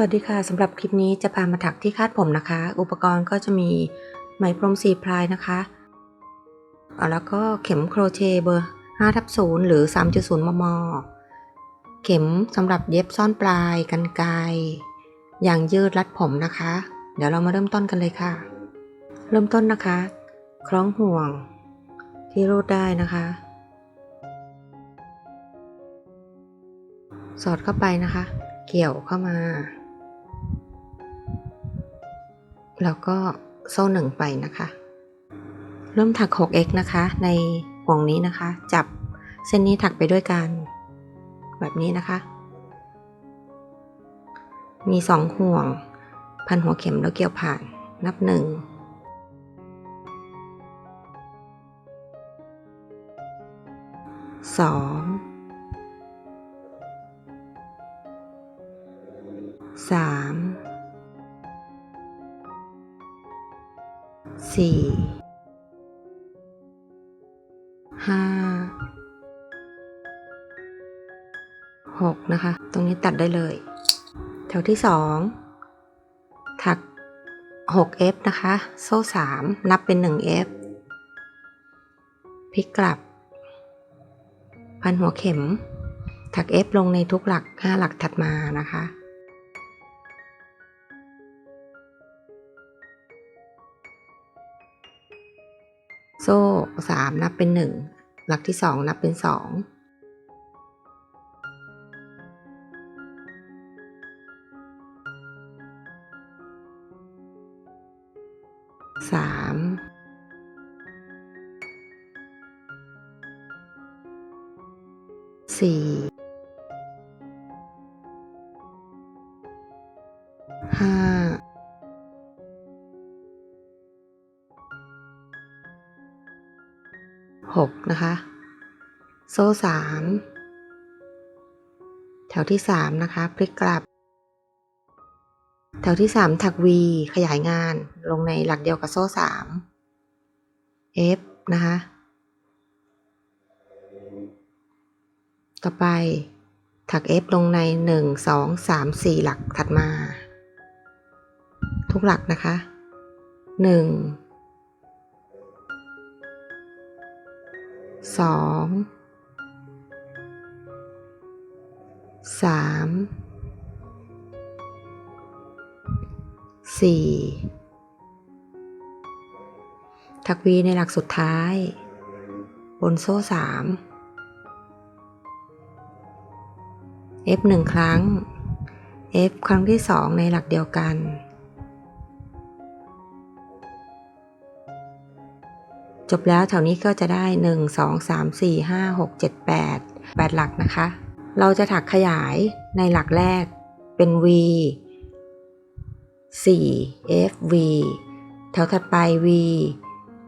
สวัสดีค่ะสำหรับคลิปนี้จะพามาถักที่คาดผมนะคะ อุปกรณ์ก็จะมีไหมพรมสีพลายนะคะแล้วก็เข็มโครเชต์เบอร์5ทับ0หรือ 3.0 มม เข็มสำหรับเย็บซ่อนปลายกันไกรยางยืดรัดผมนะคะ เดี๋ยวเรามาเริ่มต้นกันเลยค่ะ เริ่มต้นนะคะ คล้องห่วงที่รูดได้นะคะ สอดเข้าไปนะคะ เกี่ยวเข้ามา แล้วก็โซ่หนึ่งไปนะคะ เริ่มถัก 6x นะคะ ในห่วงนี้นะคะ จับเส้นนี้ถักไปด้วยกัน แบบนี้นะคะ มีสองห่วง พันหัวเข็มแล้วเกี่ยวผ่านนับหนึ่งสองสาม สี่ห้าหกนะคะ ตรงนี้ตัดได้เลย แถวที่สองถัก 6f นะคะ โซ่ 3 นับเป็น 1f พลิกกลับ พันหัวเข็ม ถัก f ลงในทุกหลัก 5 หลักถัดมานะคะ โซ่ 3 นับเป็น 1 หลักที่ 2 นับเป็น 2 โซ่สามแถวที่สามนะคะพลิกกลับ แถวที่สามถัก V ขยายงานลงในหลักเดียวกับโซ่สาม F นะคะ ต่อไปถัก F ลงใน 1 2 3 4 หลักถัดมา ทุกหลักนะคะ 1 2 สามสี่ถักวีในหลักสุดท้าย บนโซ่สาม F หนึ่งครั้ง F ครั้งที่สองในหลักเดียวกัน จบแล้วแถวนี้ก็จะได้ 1 2 3 4 5 6 7 8 8 หลักนะคะ เราจะถักขยายในหลักแรกเป็น V 4 FV แถวถัดไป V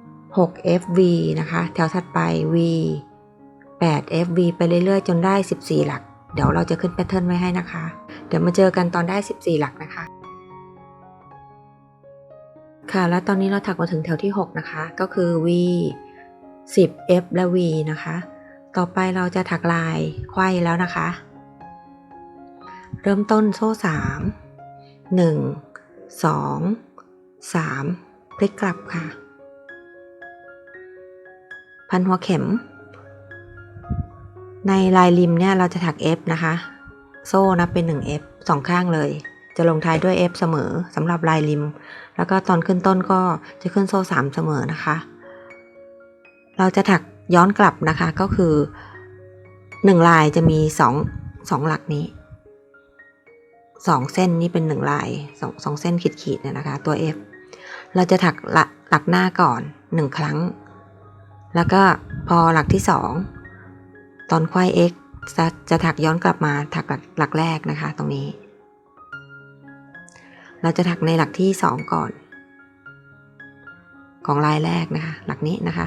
6 FV นะคะ แถวถัดไป V 8 FV ไปเรื่อยๆ จนได้ 14 หลัก เดี๋ยวเราจะขึ้นแพทเทิร์นไว้ให้นะคะ เดี๋ยวมาเจอกันตอนได้ 14 หลักนะคะ ค่ะ แล้วตอนนี้เราถักมาถึงแถวที่ 6 นะคะ ก็คือ V 10 F และ V นะคะ ต่อไปเราจะถักลายไขว้แล้วนะคะ เริ่มต้นโซ่3 1 2 3พลิกกลับค่ะ พันหัวเข็ม ในลายริมเนี่ยเราจะถัก F นะคะ โซ่นับเป็น 1F สองข้างเลย จะลงท้ายด้วย F เสมอสำหรับลายริม แล้วก็ตอนขึ้นต้นก็จะขึ้นโซ่ 3 เสมอนะคะ เราจะถัก ย้อนกลับนะคะก็คือ 1 ลายจะมี 2 2 หลักนี้ 2 เส้นนี้เป็น 1 ลาย 2 2 เส้นขีดๆเนี่ยนะคะตัว F เราจะถักหลักหลักหน้าก่อน 1 ครั้ง แล้วก็พอหลักที่ 2 ตอนควาย x จะจะถักย้อนกลับมาถักหลักหลักแรกนะคะตรงนี้ เราจะถักในหลักที่ 2 ก่อน ของลายแรกนะคะ หลักนี้นะคะ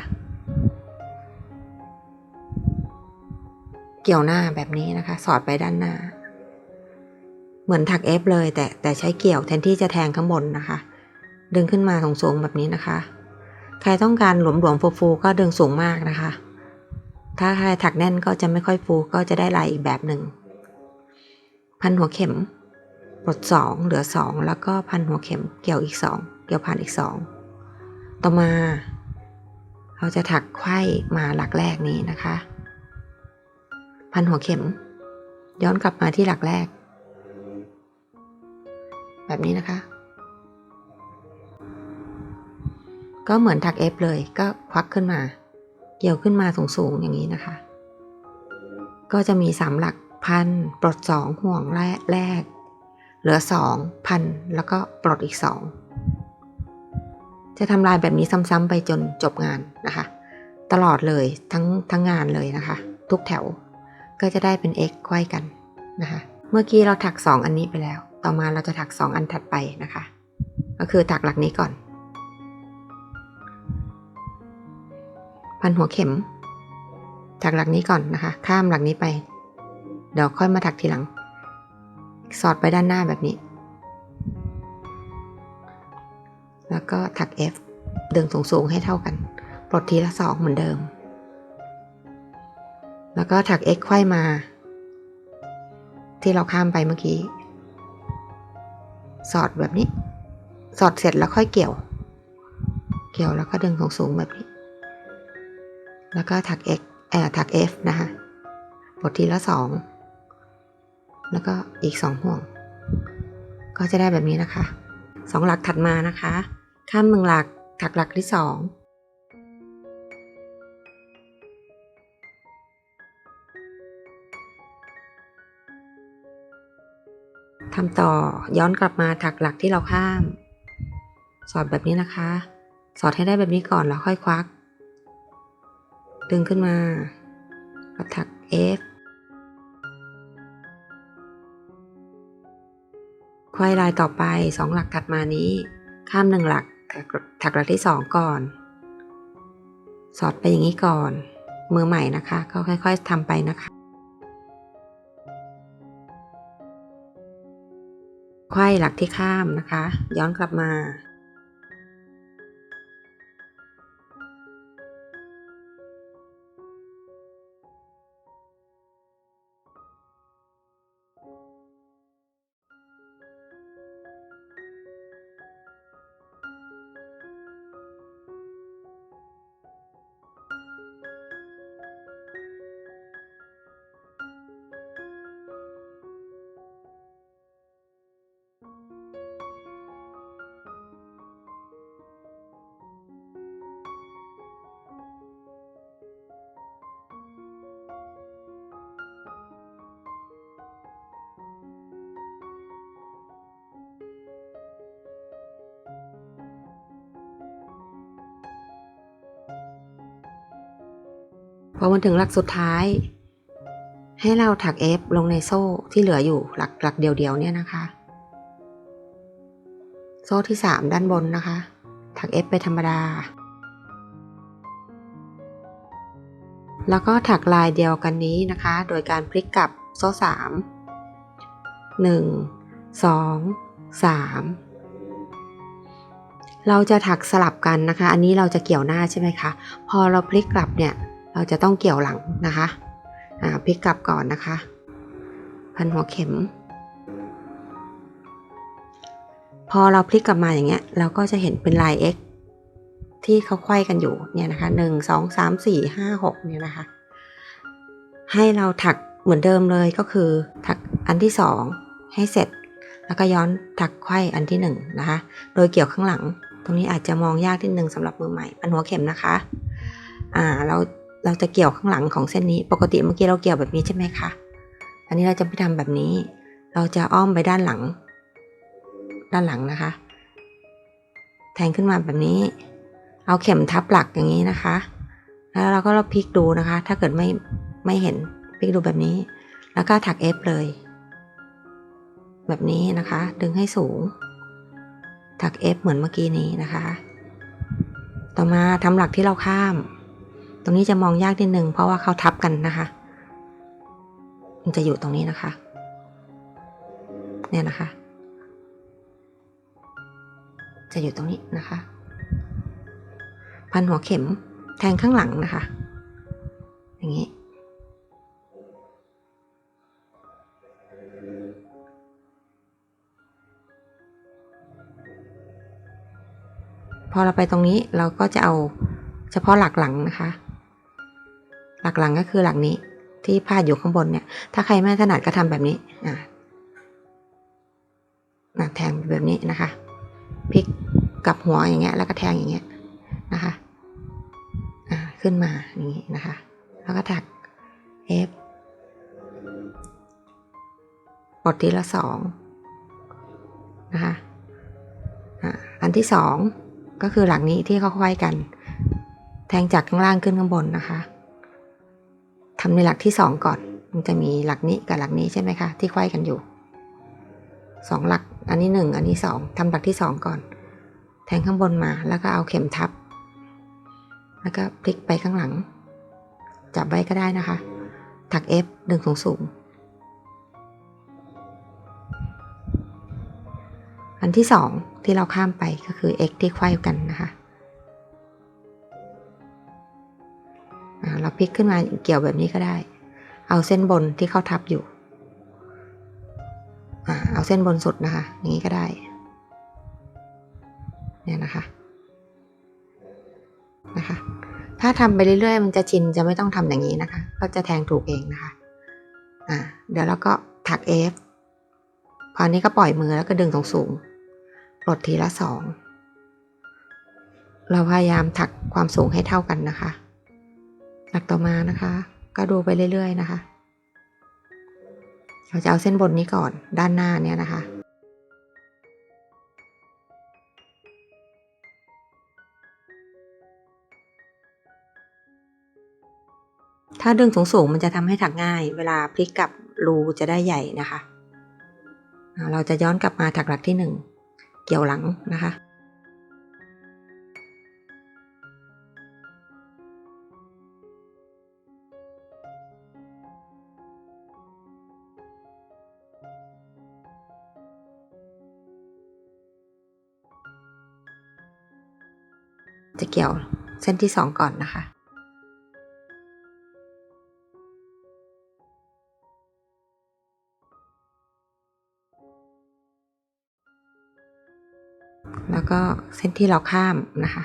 เกี่ยวหน้าแบบนี้นะคะ สอดไปด้านหน้า เหมือนถัก F เลย แต่แต่ใช้เกี่ยวแทนที่จะแทงข้างบนนะคะ ดึงขึ้นมาสูงๆแบบนี้นะคะ ใครต้องการหลวมๆฟูๆก็ดึงสูงมากนะคะ ถ้าใครถักแน่นก็จะไม่ค่อยฟูก็จะได้ลายอีกแบบหนึ่งพันหัวเข็มปลดสองเหลือสองแล้วก็พันหัวเข็มเกี่ยวอีกสองเกี่ยวผ่านอีกสองต่อมา เราจะถักไขว้มาหลักแรกนี้นะคะ พันหัวเข็ม ย้อนกลับมาที่หลักแรก แบบนี้นะคะ ก็เหมือนถัก F เลยก็ควักขึ้นมา เกี่ยวขึ้นมาสูงๆอย่างนี้นะคะ ก็จะมีสามหลักพันปลดสองห่วงแรกแรก เหลือสองพันแล้วก็ปลดอีกสองจะทำลายแบบนี้ซ้ำๆไปจนจบงานนะคะ ตลอดเลยทั้งทั้งงานเลยนะคะ ทุกแถว ก็จะได้เป็น x ไขว้กันนะคะ เมื่อกี้เราถัก 2 อันนี้ไปแล้ว ต่อมาเราจะถัก 2 อันถัดไปนะคะ ก็คือถักหลักนี้ก่อน พันหัวเข็ม ถักหลักนี้ก่อนนะคะ ข้ามหลักนี้ไป เดี๋ยวค่อยมาถักทีหลัง สอดไปด้านหน้าแบบนี้ แล้วก็ถัก F ดึงสูงๆให้เท่ากัน ปลดทีละสองเหมือนเดิม แล้วก็ถัก X ไขว้มา ที่เราข้ามไปเมื่อกี้ สอดแบบนี้ สอดเสร็จแล้วค่อยเกี่ยว เกี่ยวแล้วก็ดึงของสูงแบบนี้ แล้วก็ถัก X เอ่อถัก F นะคะปลดทีละสอง แล้วก็อีกสองห่วง ก็จะได้แบบนี้นะคะสองหลักถัดมานะคะ ข้ามหนึ่งหลักถักหลักที่สอง ทำต่อย้อนกลับมาถักหลักที่เราข้าม สอดแบบนี้นะคะ สอดให้ได้แบบนี้ก่อนแล้วค่อยควัก ดึงขึ้นมาแล้วถัก F ควายลายต่อไปสองหลักถัดมานี้ ข้ามหนึ่งหลักถักถักหลักที่สองก่อน สอดไปอย่างนี้ก่อน มือใหม่นะคะ ก็ค่อย ๆทำไปนะคะ ไขว้หลักที่ข้ามนะคะ ย้อนกลับมา พอมาถึงหลักสุดท้าย ให้เราถัก F ลงในโซ่ที่เหลืออยู่หลักหลักเดียวๆเนี่ยนะคะ โซ่ที่ 3 ด้านบนนะคะ ถัก F ไปธรรมดา แล้วก็ถักลายเดียวกันนี้นะคะ โดยการพลิกกลับโซ่ 3 1 2 3เราจะถักสลับกันนะคะ อันนี้เราจะเกี่ยวหน้าใช่ไหมคะ พอเราพลิกกลับเนี่ย เราจะต้องเกี่ยวหลังนะคะอ่าพลิกกลับก่อนนะคะ พันหัวเข็ม พอเราพลิกกลับมาอย่างเงี้ย เราก็จะเห็นเป็นลาย X ที่เขาไขว้กันอยู่เนี่ยนะคะหนึ่งสองสามสี่ห้าหกเนี่ยนะคะ ให้เราถักเหมือนเดิมเลยก็คือ ถักอันที่สองให้เสร็จ แล้วก็ย้อนถักไขว้อันที่หนึ่งนะคะ โดยเกี่ยวข้างหลัง ตรงนี้อาจจะมองยากนิดนึงสำหรับมือใหม่พันหัวเข็มนะคะ อ่าเรา เราจะเกี่ยวข้างหลังของเส้นนี้ ปกติเมื่อกี้เราเกี่ยวแบบนี้ใช่ไหมคะ อันนี้เราจะไม่ทำแบบนี้ เราจะอ้อมไปด้านหลัง ด้านหลังนะคะ แทงขึ้นมาแบบนี้ เอาเข็มทับหลักอย่างนี้นะคะ แล้วเราก็เราพลิกดูนะคะ ถ้าเกิดไม่ไม่เห็นพลิกดูแบบนี้ แล้วก็ถัก F เลย แบบนี้นะคะ ดึงให้สูง ถัก F เหมือนเมื่อกี้นี้นะคะ ต่อมาทำหลักที่เราข้าม ตรงนี้จะมองยากนิดนึงเพราะว่าเขาทับกันนะคะ มันจะอยู่ตรงนี้นะคะ เนี่ยนะคะ จะอยู่ตรงนี้นะคะ พันหัวเข็มแทงข้างหลังนะคะ อย่างนี้พอเราไปตรงนี้เราก็จะเอาเฉพาะหลักหลังนะคะ หลักหลังก็คือหลักนี้ ที่พาดอยู่ข้างบนเนี่ย ถ้าใครไม่ถนัดก็ทำแบบนี้อ่าอะแทงแบบนี้นะคะพลิกกลับหัวอย่างเงี้ย แล้วก็แทงอย่างเงี้ยนะคะอ่าขึ้นมาอย่างงี้นะคะ แล้วก็ถัก F กดทีละสองนะคะอะอันที่สองก็คือหลักนี้ที่เขาไขว้กัน แทงจากข้างล่างขึ้นข้างบนนะคะ ทำในหลักที่สองก่อน มันจะมีหลักนี้กับหลักนี้ใช่ไหมคะที่ไขว้กันอยู่สองหลักอันนี้หนึ่งอันนี้สองทำหลักที่สองก่อน แทงข้างบนมาแล้วก็เอาเข็มทับ แล้วก็พลิกไปข้างหลัง จับไว้ก็ได้นะคะ ถัก F ดึงสูงสูงอันที่สองที่เราข้ามไปก็คือ x ที่ไขว้กันนะคะ เราพลิกขึ้นมาเกี่ยวแบบนี้ก็ได้ เอาเส้นบนที่เขาทับอยู่เอาเส้นบนสุดนะคะอย่างนี้ก็ได้ เนี่ยนะคะนะคะ ถ้าทำไปเรื่อยๆ มันจะชินจะไม่ต้องทำอย่างนี้นะคะ ก็จะแทงถูกเองนะคะอ่าเดี๋ยวเราก็ถัก F พอนี้ก็ปล่อยมือแล้วก็ดึงสูงสูงปลดทีละสองเราพยายามถักความสูงให้เท่ากันนะคะ หลักต่อมานะคะ ก็ดูไปเรื่อย ๆ นะคะ เราจะเอาเส้นบนนี้ก่อนด้านหน้าเนี่ยนะคะถ้าดึงสูงๆมันจะทำให้ถักง่าย เวลาพลิกกลับรูจะได้ใหญ่นะคะ เราจะย้อนกลับมาถักหลักที่หนึ่งเกี่ยวหลังนะคะ จะเกี่ยวเส้นที่สองก่อนนะคะ แล้วก็เส้นที่เราข้ามนะคะ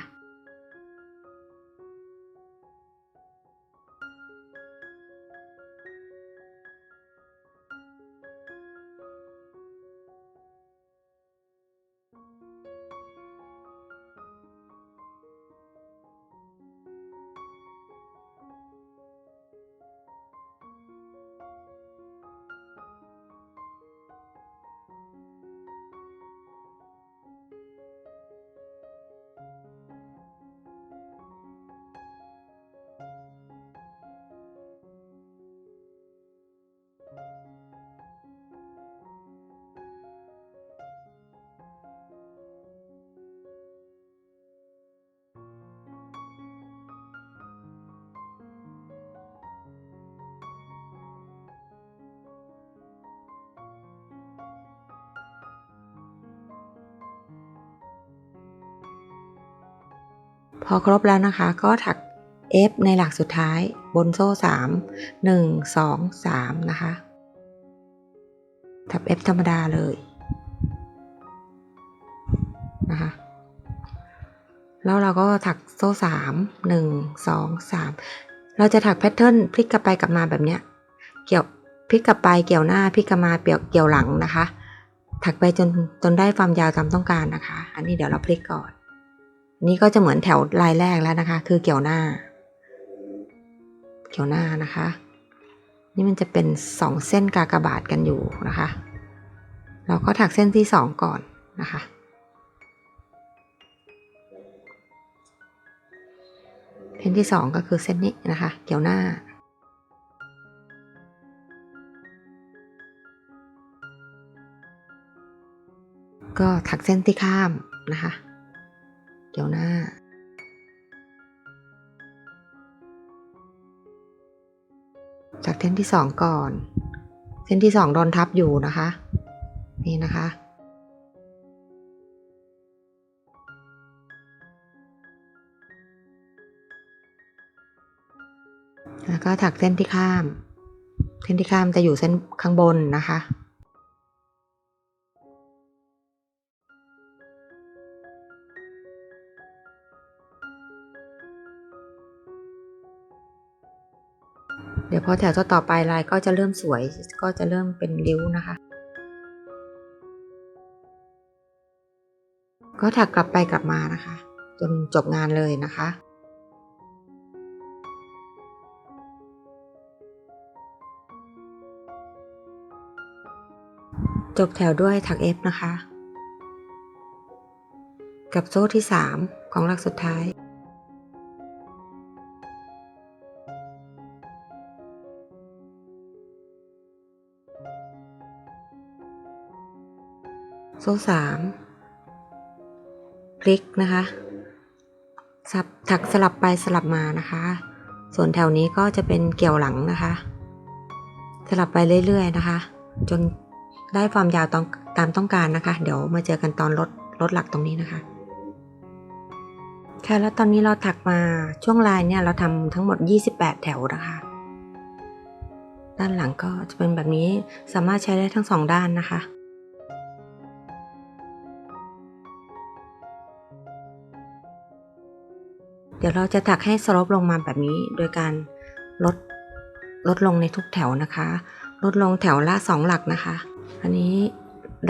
พอครบแล้วนะคะ ก็ถัก F ในหลักสุดท้ายบนโซ่ 3 1 2 3 นะคะ ถัก F ธรรมดาเลยนะคะแล้วเราก็ถักโซ่3 1 2 3เราจะถักแพทเทิร์นพลิกกลับไปกลับมาแบบเนี้ย เกี่ยวพลิกกลับไปเกี่ยวหน้าพลิกกลับมาเกี่ยวเกี่ยวหลังนะคะ ถักไปจนจนได้ความยาวตามต้องการนะคะ อันนี้เดี๋ยวเราพลิกก่อน นี่ก็จะเหมือนแถวลายแรกแล้วนะคะ คือเกี่ยวหน้า เกี่ยวหน้านะคะ นี่มันจะเป็นสองเส้นกากบาทกันอยู่นะคะ เราก็ถักเส้นที่สองก่อนนะคะเส้นที่สองก็คือเส้นนี้นะคะ เกี่ยวหน้าก็ถักเส้นที่ข้ามนะคะ เกี่ยวหน้า จากเส้นที่สองก่อน เส้นที่สองโดนทับอยู่นะคะ นี่นะคะ แล้วก็ถักเส้นที่ข้าม เส้นที่ข้ามจะอยู่เส้นข้างบนนะคะ เดี๋ยวพอแถวต่อไปลายก็จะเริ่มสวย ก็จะเริ่มเป็นริ้วนะคะ ก็ถักกลับไปกลับมานะคะ จนจบงานเลยนะคะจบแถวด้วยถัก F นะคะ กับโซ่ที่ 3 ของหลักสุดท้าย โซ่สามพลิกนะคะสับถักสลับไปสลับมานะคะ ส่วนแถวนี้ก็จะเป็นเกี่ยวหลังนะคะ สลับไปเรื่อย ๆ นะคะ จนได้ความยาวตามตามต้องการนะคะ เดี๋ยวมาเจอกันตอนลดลดหลักตรงนี้นะคะค่ะแล้วตอนนี้เราถักมาช่วงลายเนี่ยเราทำทั้งหมด 28 แถวนะคะ ด้านหลังก็จะเป็นแบบนี้สามารถใช้ได้ทั้งสองด้านนะคะ เดี๋ยวเราจะถักให้สลปลงมาแบบนี้ โดยการลดลดลงในทุกแถวนะคะ ลดลงแถวละสองหลักนะคะ อันนี้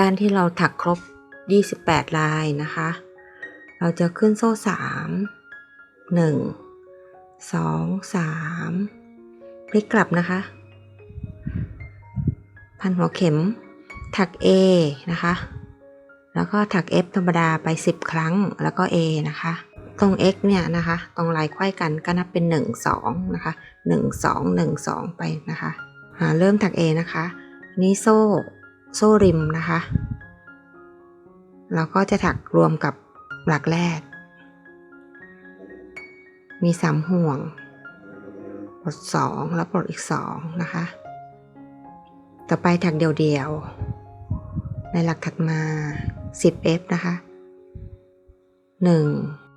ด้านที่เราถักครบ 28 ลายนะคะ เราจะขึ้นโซ่ 3 1 2 3 พลิกกลับนะคะ พันหัวเข็ม ถัก A นะคะ แล้วก็ถัก F ธรรมดาไป 10 ครั้งแล้วก็ A นะคะ ตรง x เนี่ยนะคะ ตรงลายไขว้กันก็นับเป็น 1 2 นะคะ 1 2 1 2 ไปนะคะหาเริ่มถัก A นะคะ นี่โซ่ โซ่ริมนะคะ เราก็จะถักรวมกับหลักแรก มีสามห่วงปลดสองแล้วปลดอีกสองนะคะ ต่อไปถักเดี่ยวๆ ในหลักถัดมา 10f นะคะ 1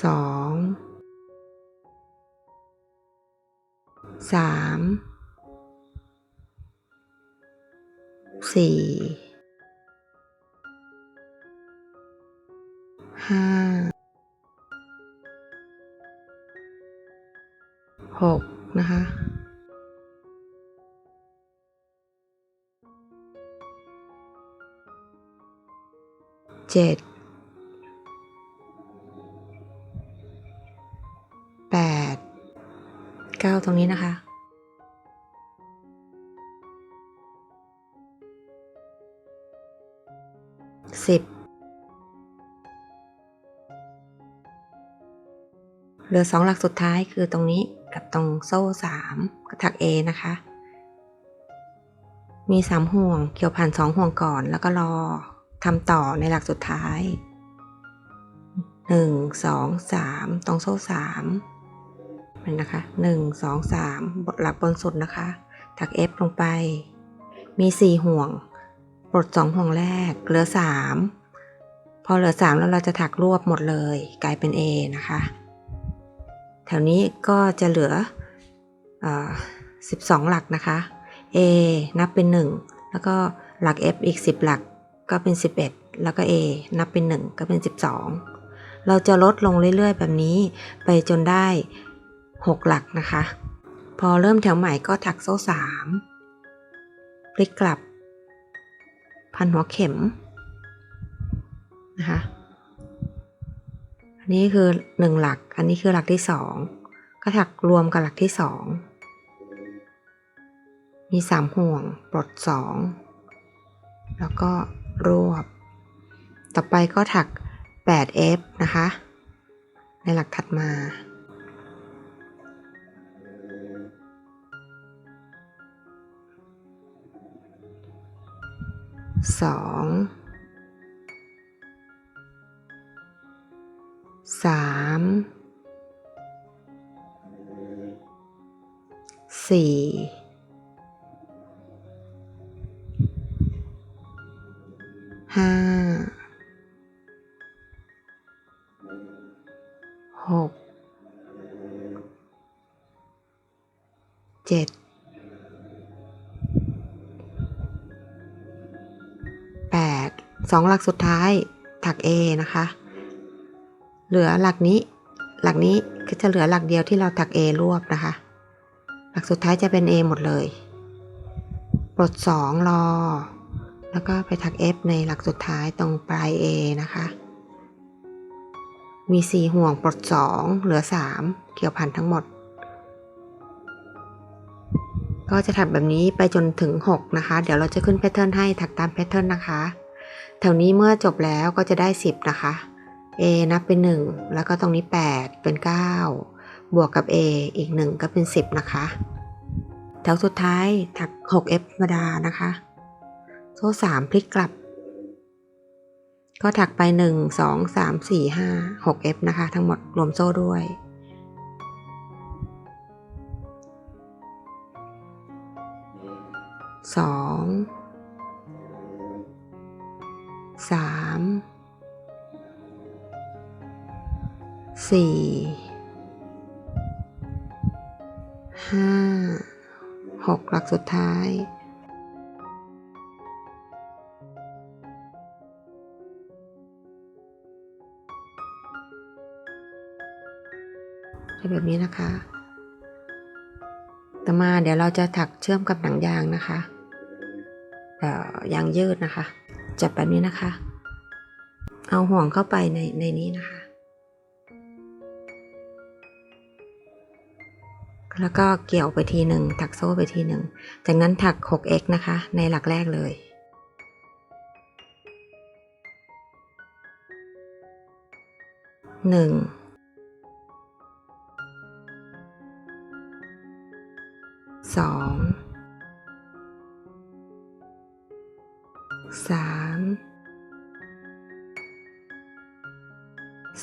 สองสามสี่ห้าหกนะคะเจ็ด 9 ตรงนี้นะคะ สิบ เหลือสองหลักสุดท้ายคือตรงนี้กับตรงโซ่สามกระถักเอนะคะ มีสามห่วงเกี่ยวผ่านสองห่วงก่อนแล้วก็รอทำต่อในหลักสุดท้ายหนึ่งสองสามตรงโซ่สาม นนะคะหนึ่งสองสามหลักบนสุดนะคะ ถัก F ลงไป มีสี่ห่วง ปลดสองห่วงแรก เหลือสามพอเหลือสามแล้วเราจะถักรวบหมดเลย กลายเป็น A นะคะ แถวนี้ก็จะเหลืออสิบสองหลักนะคะ A นับเป็นหนึ่งแล้วก็หลัก F อีกสิบหลักก็เป็นสิบเอ็ดแล้วก็ A นับเป็นหนึ่งก็เป็นสิบสองเราจะลดลงเรื่อยๆ แบบนี้ ไปจนได้ หกหลักนะคะ พอเริ่มแถวใหม่ก็ถักโซ่สามพลิกกลับ พันหัวเข็มนะคะ อันนี้คือหนึ่งหลัก อันนี้คือหลักที่สองก็ถักรวมกับหลักที่สองมีสามห่วง ปลดสองแล้วก็รวบ ต่อไปก็ถัก 8f นะคะ ในหลักถัดมา สองสามสี่ หลักสุดท้ายถัก A นะคะ เหลือหลักนี้ หลักนี้ก็จะเหลือหลักเดียวที่เราถัก A รวบนะคะ หลักสุดท้ายจะเป็น A หมดเลย ปลดสองรอ แล้วก็ไปถัก F ในหลักสุดท้ายตรงปลาย A นะคะ มีสี่ห่วงปลดสองเหลือสามเกี่ยวพันทั้งหมด ก็จะถักแบบนี้ไปจนถึง 6 นะคะ เดี๋ยวเราจะขึ้นแพทเทิร์นให้ถักตามแพทเทิร์นนะคะ แถวนี้เมื่อจบแล้วก็จะได้ 10 นะคะ A นับเป็น 1 แล้วก็ตรงนี้ 8 เป็น 9 บวกกับ A อีก 1 ก็เป็น 10 นะคะ แถวสุดท้ายถัก 6F ธรรมดานะคะ โซ่3พลิกกลับ ก็ถักไป 1 2 3 4 5 6F นะคะ ทั้งหมดรวมโซ่ด้วยสอง สามสี่ห้าหกหลักสุดท้ายเป็นแบบนี้นะคะ ต่อมาเดี๋ยวเราจะถักเชื่อมกับหนังยางนะคะยางยืดนะคะ จับแบบนี้นะคะ เอาห่วงเข้าไปในในนี้นะคะ แล้วก็เกี่ยวไปทีหนึ่งถักโซ่ไปทีหนึ่ง จากนั้นถัก 6x นะคะ ในหลักแรกเลยหนึ่งสอง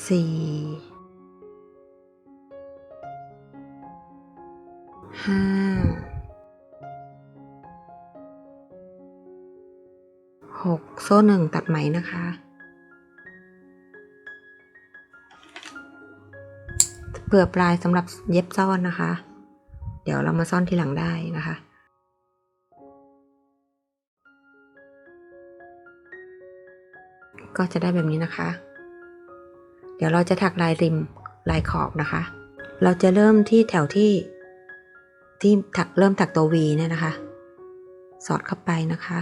สี่ห้าหกโซ่หนึ่งตัดไหมนะคะ เผื่อปลายสำหรับเย็บซ่อนนะคะ เดี๋ยวเรามาซ่อนทีหลังได้นะคะก็จะได้แบบนี้นะคะ เดี๋ยวเราจะถักลายริมลายขอบนะคะ เราจะเริ่มที่แถวที่ ที่ถักเริ่มถักตัว V เนี่ยนะคะ สอดเข้าไปนะคะ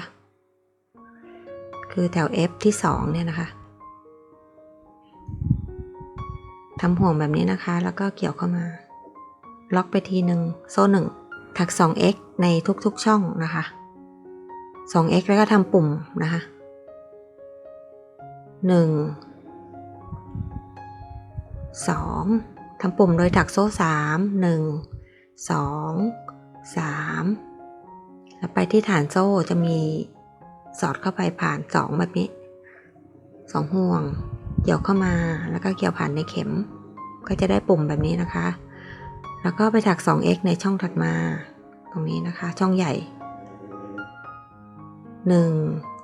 คือแถว F ที่สองเนี่ยนะคะทำห่วงแบบนี้นะคะ แล้วก็เกี่ยวเข้ามา ล็อกไปทีหนึ่งโซ่หนึ่งถัก 2x ในทุกๆช่องนะคะ 2x แล้วก็ทำปุ่มนะคะห นึ่งสองทำปุ่มโดยถักโซ่สามหนึ่งสองสามแล้วไปที่ฐานโซ่จะมีสอดเข้าไปผ่านสองแบบนี้สองห่วง เกี่ยวเข้ามาแล้วก็เกี่ยวผ่านในเข็ม ก็จะได้ปุ่มแบบนี้นะคะ แล้วก็ไปถัก 2x ในช่องถัดมา ตรงนี้นะคะ ช่องใหญ่ 1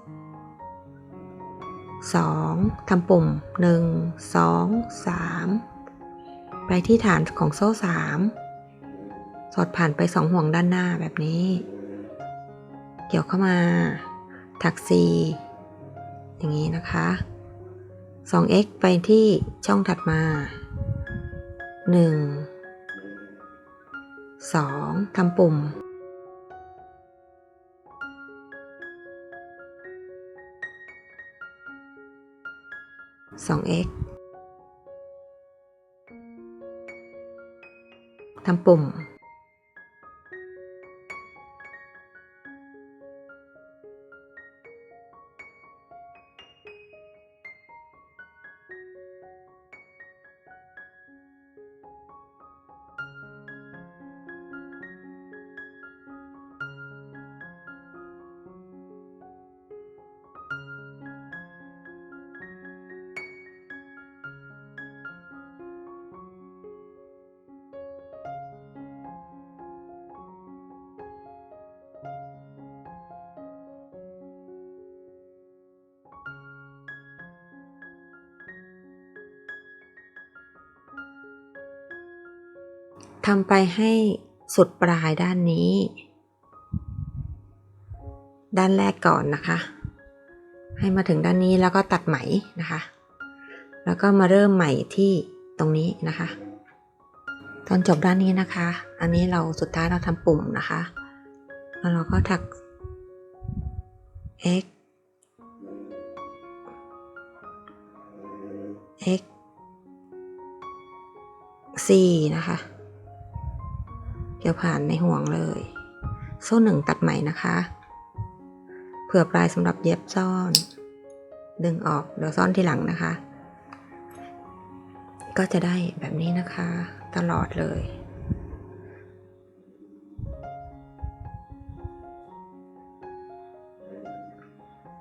2ทำปุ่ม 1 2 3 ไปที่ฐานของโซ่ 3 สอดผ่านไป 2 ห่วงด้านหน้าแบบนี้ เกี่ยวเข้ามา ถัก 4 อย่างนี้นะคะ 2x ไปที่ช่องถัดมา1สองทำปุ่ม 2x ทำปุ่ม ทำไปให้สุดปลายด้านนี้ ด้านแรกก่อนนะคะ ให้มาถึงด้านนี้แล้วก็ตัดไหมนะคะ แล้วก็มาเริ่มใหม่ที่ตรงนี้นะคะ ตอนจบด้านนี้นะคะ อันนี้เราสุดท้ายเราทำปุ่มนะคะ แล้วเราก็ถัก x x c นะคะ เกี่ยวผ่านในห่วงเลย โซ่หนึ่งตัดใหม่นะคะ เผื่อปลายสำหรับเย็บซ่อน ดึงออกเดี๋ยวซ่อนทีหลังนะคะ ก็จะได้แบบนี้นะคะ ตลอดเลย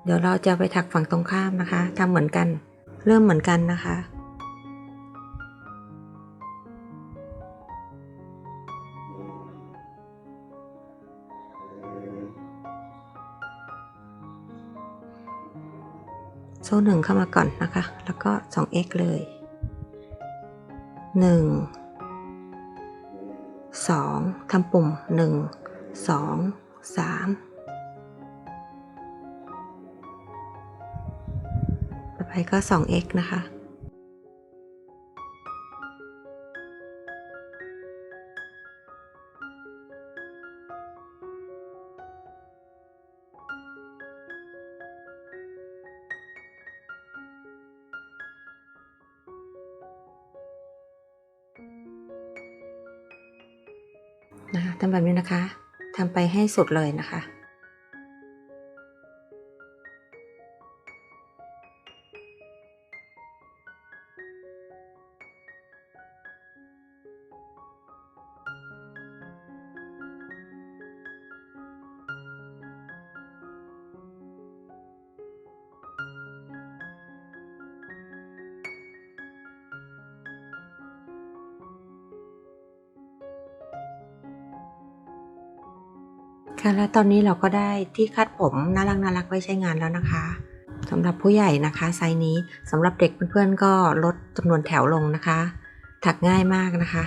เดี๋ยวเราจะไปถักฝั่งตรงข้ามนะคะทำเหมือนกัน เริ่มเหมือนกันนะคะ ซ่หนึ่งเข้ามาก่อนนะคะ แล้วก็ 2x เลย 1 2ทำปุ่ม 1 2 3 ต่อไปก็ 2x นะคะ นะคะทำแบบนี้นะคะทำไปให้สุดเลยนะคะ ค่ะและตอนนี้เราก็ได้ที่คาดผมน่ารักน่ารักไว้ใช้งานแล้วนะคะสำหรับผู้ใหญ่นะคะไซส์นี้สำหรับเด็กเพื่อนๆก็ลดจำนวนแถวลงนะคะ ถักง่ายมากนะคะ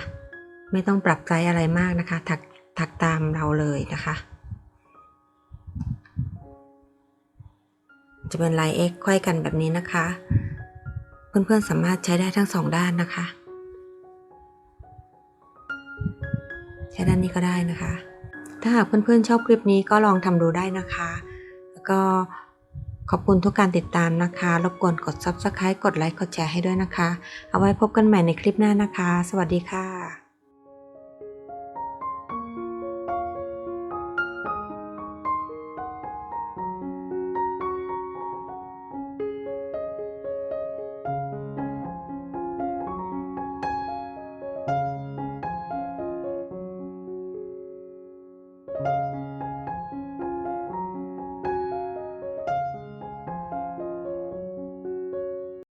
ไม่ต้องปรับไซส์อะไรมากนะคะ ถักถักตามเราเลยนะคะ จะเป็นลาย X ไขว้กันแบบนี้นะคะ เพื่อนๆสามารถใช้ได้ทั้งสองด้านนะคะ ใช้ด้านนี้ก็ได้นะคะ ถ้าหากเพื่อนๆชอบคลิปนี้ก็ลองทำดูได้นะคะ แล้วก็ขอบคุณทุกการติดตามนะคะ รบกวนกด Subscribe กดไลค์ กดแชร์ให้ด้วยนะคะ เอาไว้พบกันใหม่ในคลิปหน้านะคะ สวัสดีค่ะ